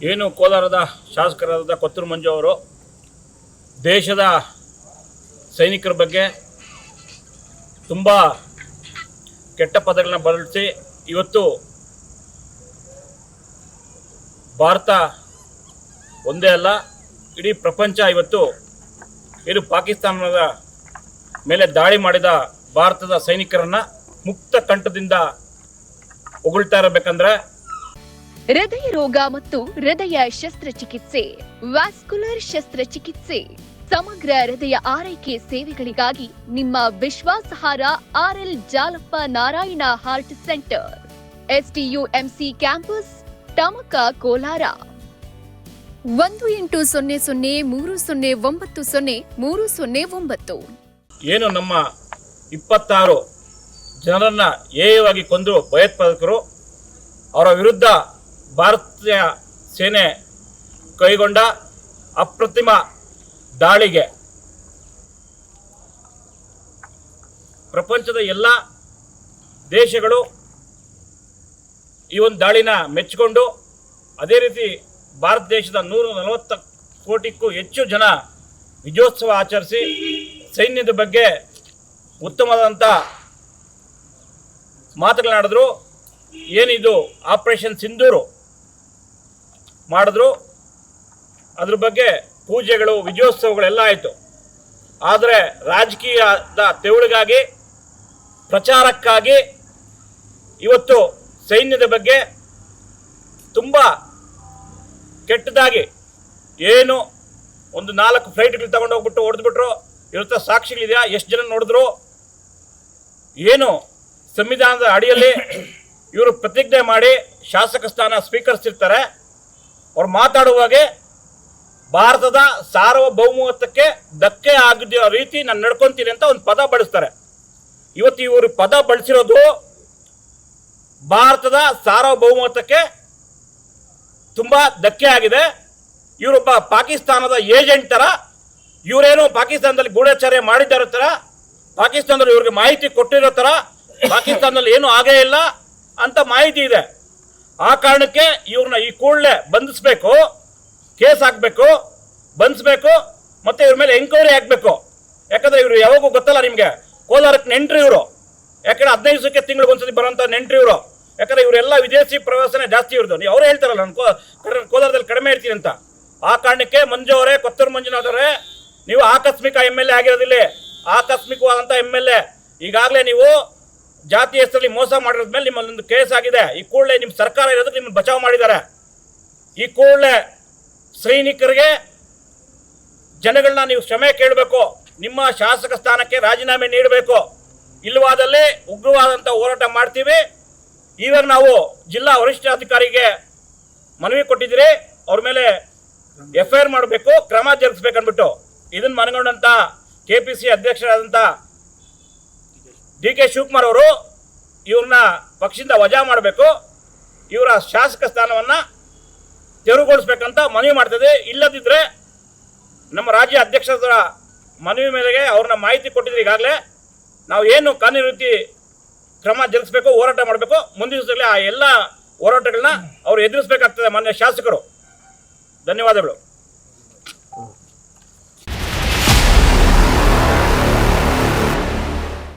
ಏನು ಕೋಲಾರದ ಶಾಸಕರಾದ ಕೊತ್ತೂರು ಮಂಜು ಅವರು ದೇಶದ ಸೈನಿಕರ ಬಗ್ಗೆ ತುಂಬ ಕೆಟ್ಟ ಪದಗಳನ್ನ ಬಳಸಿ ಇವತ್ತು ಭಾರತ ಒಂದೇ ಅಲ್ಲ, ಇಡೀ ಪ್ರಪಂಚ ಇವತ್ತು ಏನು ಪಾಕಿಸ್ತಾನದ ಮೇಲೆ ದಾಳಿ ಮಾಡಿದ ಭಾರತದ ಸೈನಿಕರನ್ನು ಮುಕ್ತ ಕಂಠದಿಂದ ಹೊಗಳ್ತಾ ಇರಬೇಕಂದ್ರೆ ಹೃದಯ ರೋಗ ಮತ್ತು ಹೃದಯ ಶಸ್ತ್ರಚಿಕಿತ್ಸೆ, ವ್ಯಾಸ್ಕುಲರ್ ಶಸ್ತ್ರಚಿಕಿತ್ಸೆ, ಸಮಗ್ರ ಹೃದಯ ಆರೈಕೆ ಸೇವೆಗಳಿಗಾಗಿ ನಿಮ್ಮ ವಿಶ್ವಾಸಾರ್ಹ RL Jalappa Narayana heart centre STUMC campus, Tamaka Kolar. ಒಂದು ಎಂಟು ಸೊನ್ನೆ ಸೊನ್ನೆ ಮೂರು ಸೊನ್ನೆ ಒಂಬತ್ತು ಸೊನ್ನೆ ಮೂರು ಸೊನ್ನೆ ಒಂಬತ್ತು. ಏನು ನಮ್ಮ ಇಪ್ಪತ್ತಾರು ಜನರನ್ನ ಏಯವಾಗಿ ಕೊಂದು ಭಯೋತ್ಪಾದಕರು, ಅವರ ವಿರುದ್ಧ ಭಾರತೀಯ ಸೇನೆ ಕೈಗೊಂಡ ಅಪ್ರತಿಮ ದಾಳಿಗೆ ಪ್ರಪಂಚದ ಎಲ್ಲ ದೇಶಗಳು ಈ ಒಂದು ದಾಳಿನ ಮೆಚ್ಚಿಕೊಂಡು ಅದೇ ರೀತಿ ಭಾರತ ದೇಶದ ನೂರ ನಲವತ್ತ ಕೋಟಿಗೂ ಹೆಚ್ಚು ಜನ ವಿಜಯೋತ್ಸವ ಆಚರಿಸಿ ಸೈನ್ಯದ ಬಗ್ಗೆ ಉತ್ತಮವಾದಂಥ ಮಾತುಗಳನ್ನಾಡಿದ್ರು. ಏನಿದು? ಆಪರೇಷನ್ ಸಿಂಧೂರು ಮಾಡಿದ್ರು. ಅದ್ರ ಬಗ್ಗೆ ಪೂಜೆಗಳು, ವಿಜಯೋತ್ಸವಗಳೆಲ್ಲ ಆಯಿತು. ಆದರೆ ರಾಜಕೀಯದ ತೆವಳಿಗಾಗಿ, ಪ್ರಚಾರಕ್ಕಾಗಿ ಇವತ್ತು ಸೈನ್ಯದ ಬಗ್ಗೆ ತುಂಬ ಕೆಟ್ಟದಾಗಿ ಏನು ಒಂದು ನಾಲ್ಕು ಫ್ಲೈಟ್ಗಳು ತಗೊಂಡು ಹೋಗ್ಬಿಟ್ಟು ಹೊಡೆದ್ಬಿಟ್ರು. ಇರುತ್ತೆ ಸಾಕ್ಷಿಗಳಿದೆಯಾ? ಎಷ್ಟು ಜನ ನೋಡಿದ್ರು? ಏನು ಸಂವಿಧಾನದ ಅಡಿಯಲ್ಲಿ ಇವರು ಪ್ರತಿಜ್ಞೆ ಮಾಡಿ ಶಾಸಕ ಸ್ಥಾನ ಸ್ವೀಕರಿಸಿರ್ತಾರೆ. ಅವ್ರು ಮಾತಾಡುವಾಗೆ ಭಾರತದ ಸಾರ್ವಭೌಮತ್ವಕ್ಕೆ ಧಕ್ಕೆ ಆಗದಿರೋ ರೀತಿ ನಾನು ನಡ್ಕೊಂತೀನಿ ಅಂತ ಒಂದು ಪದ ಬಳಸ್ತಾರೆ. ಇವತ್ತು ಇವರು ಪದ ಬಳಸಿರೋದು ಭಾರತದ ಸಾರ್ವಭೌಮತ್ವಕ್ಕೆ ತುಂಬ ಧಕ್ಕೆ ಆಗಿದೆ. ಇವರೊಬ್ಬ ಪಾಕಿಸ್ತಾನದ ಏಜೆಂಟ್ ಥರ ಇವರೇನು ಪಾಕಿಸ್ತಾನದಲ್ಲಿ ಗೂಢಚಾರ್ಯ ಮಾಡಿದ್ದಾರೋ ಥರ ಪಾಕಿಸ್ತಾನದಲ್ಲಿ ಇವ್ರಿಗೆ ಮಾಹಿತಿ ಕೊಟ್ಟಿರೋ ಥರ ಪಾಕಿಸ್ತಾನದಲ್ಲಿ ಏನೂ ಆಗೇ ಇಲ್ಲ ಅಂತ ಮಾಹಿತಿ ಇದೆ. ಆ ಕಾರಣಕ್ಕೆ ಇವ್ರನ್ನ ಈ ಕೂಡಲೇ ಬಂಧಿಸ್ಬೇಕು, ಕೇಸ್ ಹಾಕಬೇಕು, ಬಂಧಿಸ್ಬೇಕು, ಮತ್ತೆ ಇವ್ರ ಮೇಲೆ ಎಂಕ್ವೈರಿ ಹಾಕಬೇಕು. ಯಾಕಂದ್ರೆ ಇವರು ಯಾವಾಗೂ ಗೊತ್ತಲ್ಲ ನಿಮಗೆ, ಕೋಲಾರಕ್ಕೆ ನೆಂಟ್ರಿ ಇವರು. ಯಾಕಂದ್ರೆ ಹದಿನೈದು ದಿವಸಕ್ಕೆ ತಿಂಗಳಿಗೆ ಒಂದ್ಸತಿ ಬರೋಂಥ ನೆಂಟ್ರಿ ಇವರು. ಯಾಕಂದ್ರೆ ಇವರೆಲ್ಲ ವಿದೇಶಿ ಪ್ರವಾಸನೇ ಜಾಸ್ತಿ ಇರೋದು ನೀವು ಅವರೇ ಹೇಳ್ತಾರಲ್ಲ, ನಾನು ಕೋಲಾರದಲ್ಲಿ ಕಡಿಮೆ ಇರ್ತೀನಿ ಅಂತ. ಆ ಕಾರಣಕ್ಕೆ ಮಂಜು ಅವರೇ, ಕೊತ್ತೂರು ಮಂಜುನಾಥರೇ ನೀವು ಆಕಸ್ಮಿಕ ಎಂ ಎಲ್ ಎ ಆಗಿರೋದಿಲ್ಲ. ಆಕಸ್ಮಿಕವಾದಂಥ ಎಂ ಎಲ್ ಎ ಈಗಾಗಲೇ ನೀವು ಜಾತಿ ಹೆಸರಲ್ಲಿ ಮೋಸ ಮಾಡಿರೋದ ಮೇಲೆ ನಿಮ್ಮಲ್ಲಿ ಒಂದು ಕೇಸ್ ಆಗಿದೆ. ಈ ಕೂಡಲೇ ನಿಮ್ಮ ಸರ್ಕಾರ ಇರೋದಕ್ಕೆ ನಿಮ್ಮನ್ನು ಬಚಾವ್ ಮಾಡಿದ್ದಾರೆ. ಈ ಕೂಡಲೇ ಸೈನಿಕರಿಗೆ ಜನಗಳನ್ನ ನೀವು ಕ್ಷಮೆ ಕೇಳಬೇಕು. ನಿಮ್ಮ ಶಾಸಕ ಸ್ಥಾನಕ್ಕೆ ರಾಜೀನಾಮೆ ನೀಡಬೇಕು. ಇಲ್ಲವಾದಲ್ಲಿ ಉಗ್ರವಾದಂಥ ಹೋರಾಟ ಮಾಡ್ತೀವಿ. ಈವಾಗ ನಾವು ಜಿಲ್ಲಾ ವರಿಷ್ಠಾಧಿಕಾರಿಗೆ ಮನವಿ ಕೊಟ್ಟಿದ್ದೀರಿ. ಅವ್ರ ಮೇಲೆ ಎಫ್ ಐ ಆರ್ ಮಾಡಬೇಕು. ಕ್ರಮ ಜರುಗಿಸ್ಬೇಕನ್ಬಿಟ್ಟು ಇದನ್ನು ಮನಗೊಂಡಂಥ ಕೆ ಪಿ ಸಿ ಅಧ್ಯಕ್ಷರಾದಂಥ ಡಿ ಕೆ ಶಿವಕುಮಾರ್ ಅವರು ಇವ್ರನ್ನ ಪಕ್ಷದಿಂದ ವಜಾ ಮಾಡಬೇಕು, ಇವರ ಶಾಸಕ ಸ್ಥಾನವನ್ನು ತೆರವುಗೊಳಿಸ್ಬೇಕಂತ ಮನವಿ ಮಾಡ್ತದೆ. ಇಲ್ಲದಿದ್ದರೆ ನಮ್ಮ ರಾಜ್ಯ ಅಧ್ಯಕ್ಷರ ಮನವಿ ಮೇರೆಗೆ ಅವ್ರನ್ನ ಮಾಹಿತಿ ಕೊಟ್ಟಿದ್ರೆ ಈಗಾಗಲೇ ನಾವು ಏನು ಕಾನೂನು ಕ್ರಮ ಜರುಗಿಸ್ಬೇಕು, ಹೋರಾಟ ಮಾಡಬೇಕು, ಮುಂದಿನ ದಿವಸದಲ್ಲಿ ಆ ಎಲ್ಲ ಹೋರಾಟಗಳನ್ನ ಅವ್ರು ಎದುರಿಸಬೇಕಾಗ್ತದೆ ಮಾನ್ಯ ಶಾಸಕರು. ಧನ್ಯವಾದಗಳು.